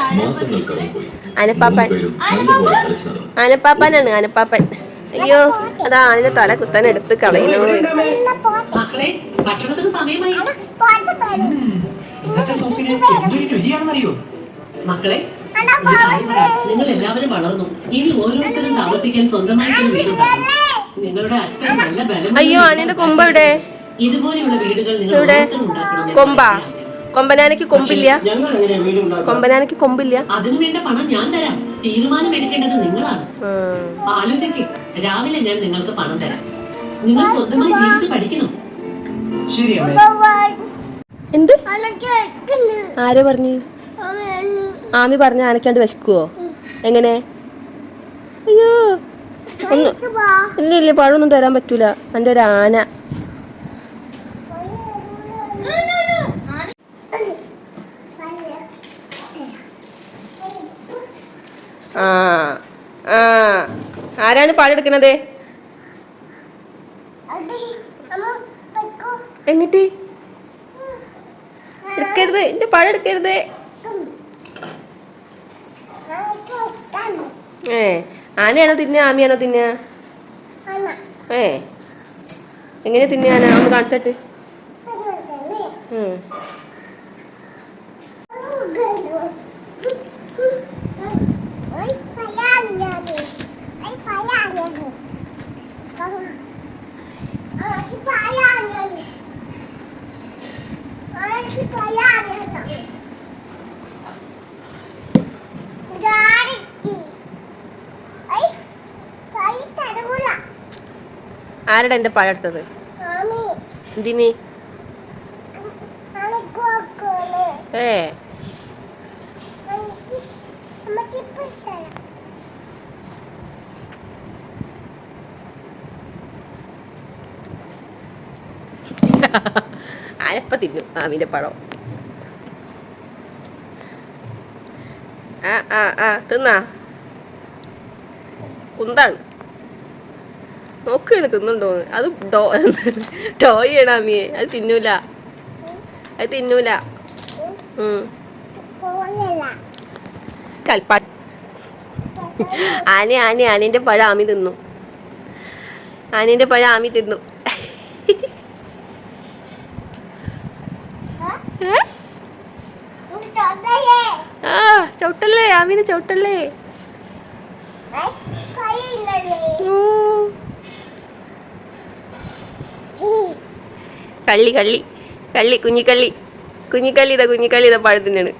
നടന്നു. ആനപ്പാപ്പാനാണ് ആനപ്പാപ്പൻ അയ്യോ അതാ ആനിന്റെ തല കുത്താൻ എടുത്ത് കളയുന്നു. മക്കളെ. നിങ്ങൾ എല്ലാവരും വളർന്നു. ഇനി ഓരോരുത്തരും താമസിക്കാൻ സ്വന്തമായിട്ടൊരു വീടുണ്ടാകും നിങ്ങളുടെ അച്ഛൻ നല്ല ബലം അയ്യോ ആനന്റെ കൊമ്പ എവിടെ? ഇതുപോലെയുള്ള വീടുകൾ നിങ്ങൾ ഉണ്ടാക്കണം കൊമ്പാ. കൊമ്പനാനയ്ക്ക് കൊമ്പില്ല. കൊമ്പനാനയ്ക്ക് കൊമ്പില്ല. അതിനു വേണ്ട പണം ഞാൻ തരാം. തീരുമാനം എടുക്കേണ്ടത് നിങ്ങളാണ്. രാവിലെ ഞാൻ നിങ്ങൾക്ക് പണം തരാം. നിങ്ങൾ സ്വന്തമായി ജീവിച്ച് പഠിക്കണം. എന്ത്? ആര് പറഞ്ഞു? ആമി പറഞ്ഞ ആനക്കാണ്ട് വിശക്കുവോ? എങ്ങനെ? അയ്യോ. ഒന്നും ഇല്ല ഇല്ല പഴമൊന്നും തരാൻ പറ്റൂല. എന്റെ ഒരു ആന. ആ ആ. ആരാണ് പാടെടുക്കണത്? എങ്ങിട്ട്? എടുക്കരുത് എന്റെ പാടെടുക്കരുത്. ഏ ആനയാണോ തിന്ന ആമിയാണോ തിന്ന ഏ എങ്ങനെ തിന്നാനാ ഒന്ന് കാണിച്ചിട്ട്. ഉം. ആരുടെ എന്റെ പഴം എടുത്തത്? എന്തിന്? ഏ. ആനപ്പ തിന്നു ആമിന്റെ പഴം. ആ ആ ആ തിന്നാ. കുന്താണ്. നോക്കുകയാണ് തിന്നുണ്ടോ അത് ഡോ ടോയാണ് ആമിയെ അത് തിന്നൂല. അത് തിന്നൂല. കൽപ്പാ ആന ആന ആനേന്റെ പഴം ആമി തിന്നു. ആനേന്റെ പഴം ആമി തിന്നു ഏ? ആ ചവിട്ടല്ലേ ആമീനെ ചവിട്ടല്ലേ. കള്ളി കള്ളി. കള്ളി കുഞ്ഞിക്കള്ളി. കുഞ്ഞിക്കള്ളി ഇതാ കുഞ്ഞിക്കള്ളി ഇതാ പഴത്തിനാണ്.